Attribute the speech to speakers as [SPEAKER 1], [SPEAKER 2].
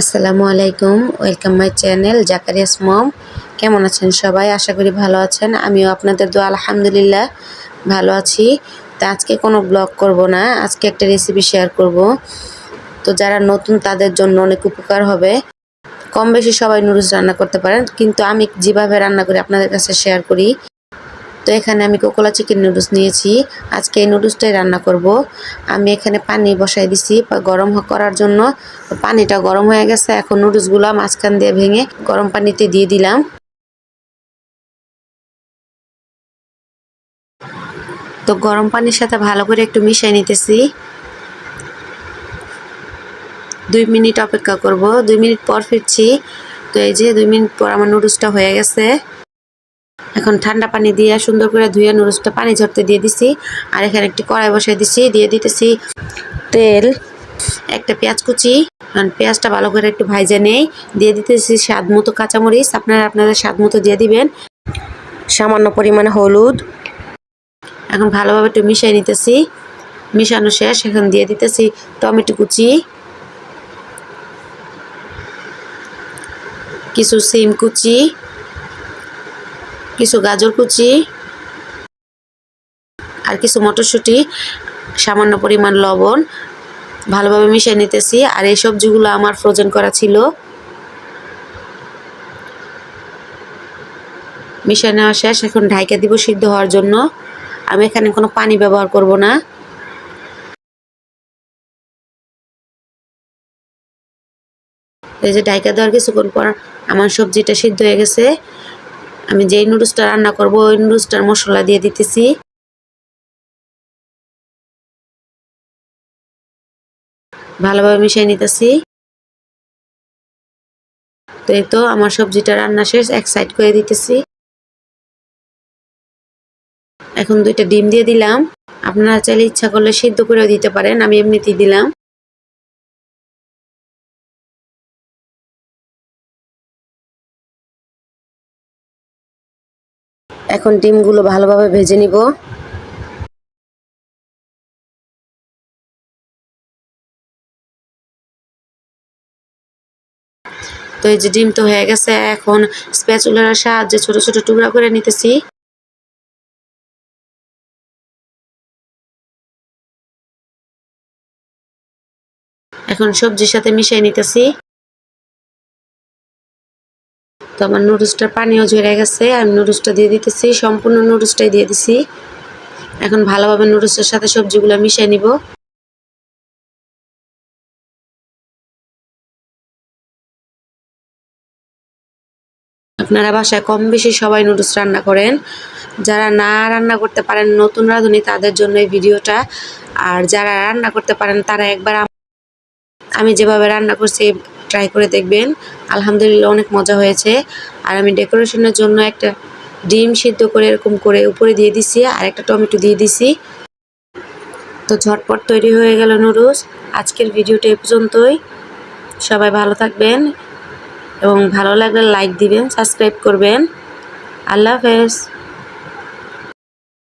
[SPEAKER 1] আসসালামু আলাইকুম, welcome my channel জাকারিয়াস মম। কেমন আছেন সবাই? আশা করি ভালো আছেন। আমিও আপনাদের দোয়া, আলহামদুলিল্লাহ, ভালো আছি। তা আজকে কোনো ব্লগ করব না, আজকে একটা রেসিপি শেয়ার করব। তো যারা নতুন, তাদের জন্য অনেক উপকার হবে। কম বেশি সবাই নুডলস রান্না করতে পারেন, কিন্তু আমি যেভাবে রান্না করি, আপনাদের কাছে শেয়ার করি। তো এখানে আমি কোকোলা চিকেন নুডলস নিয়েছি। আজকে এই নুডলসটাই রান্না করব। আমি এখানে পানি বসাই দিছি গরম করার জন্য। পানিটা গরম হয়ে গেছে। এখন নুডলসগুলো মাঝখান দিয়ে ভেঙে গরম পানিতে দিয়ে দিলাম। তো গরম পানির সাথে ভালো করে একটু মিশিয়ে নিতেছি। দুই মিনিট অপেক্ষা করব। দুই মিনিট পর ফিরছি। তো এই যে দুই মিনিট পর আমার নুডলসটা হয়ে গেছে। এখন ঠান্ডা পানি দিয়ে সুন্দর করে ধুয়ে নুডলসটা পানি ঝরতে দিয়ে দিছি, আর এখানে একটি কড়াই বসাই দিছি, দিয়ে দিতেছি তেল, একটা পেঁয়াজ কুচি। পেঁয়াজটা ভালো করে একটু ভাইজে নেই, দিয়ে দিতেছি স্বাদ মতো কাঁচামরিচ। আপনারা আপনাদের স্বাদ মতো দিয়ে দিবেন। সামান্য পরিমাণে হলুদ। এখন ভালোভাবে একটু মিশিয়ে নিতেছি। মিশানো শেষ, এখন দিয়ে দিতেছি টমেটো কুচি। কিছু সিম কুচি। কিছু গাজর কুচি আর কিছু মটরশুঁটি, সামান্য পরিমাণ লবণ ভালোভাবে মিশিয়ে নিতেছি। আর এই সবজিগুলো আমার ফ্রোজেন করা ছিল। মিশিয়ে নেওয়া শেষ। এখন ঢাইকা দিব সিদ্ধ হওয়ার জন্য। আমি এখানে কোনো পানি ব্যবহার করব না। এই যে ঢাইকা দেওয়ার কিছুক্ষণ পর আমার সবজিটা সিদ্ধ হয়ে গেছে। আমি যেই নুডলসটা রান্না করব, ওই নুডলসটার মশলা দিয়ে দিতেছি। ভালোভাবে মিশিয়ে নিতেছি। তো এই তো আমার সবজিটা রান্না শেষ, এক সাইড করে দিতেছি। এখন দুইটা ডিম দিয়ে দিলাম। আপনারা চাইলে ইচ্ছা করলে সিদ্ধ করেও দিতে পারেন, আমি এমনিতেই দিলাম। এখন ডিমগুলো ভালোভাবে ভেজে নিব। তো এই যে ডিম তো হয়ে গেছে, এখন স্প্যাচুলার সাহায্যে ছোট ছোট টুকরা করে নিতেছি। এখন সবজির সাথে মিশিয়ে নিতেছি। তো আমার নুডলসটার পানিও ঝরে গেছে, আমি নুডলসটা দিয়ে দিতেছি, সম্পূর্ণ নুডলসটাই দিয়ে দিছি। এখন ভালোভাবে নুডলসের সাথে সবজিগুলো মিশিয়ে নিব। আপনারা বাসায় কম বেশি সবাই নুডলস রান্না করেন। যারা না রান্না করতে পারেন নতুন রাঁধুনি, তাদের জন্য এই ভিডিওটা। আর যারা রান্না করতে পারেন, তারা একবার আমি যেভাবে রান্না করছি ট্রাই করে দেখবেন। আলহামদুলিল্লাহ অনেক মজা হয়েছে। আর আমি ডেকোরেশনের জন্য একটা ডিম সিদ্ধ করে এরকম করে উপরে দিয়ে দিছি, আর একটা টমেটো দিয়ে দিছি। তো ঝটপট তৈরি হয়ে গেল নুডলস। আজকের ভিডিওটা এ পর্যন্তই। সবাই ভালো থাকবেন এবং ভালো লাগলে লাইক দিবেন সাবস্ক্রাইব করবেন। আল্লাহ হাফেজ।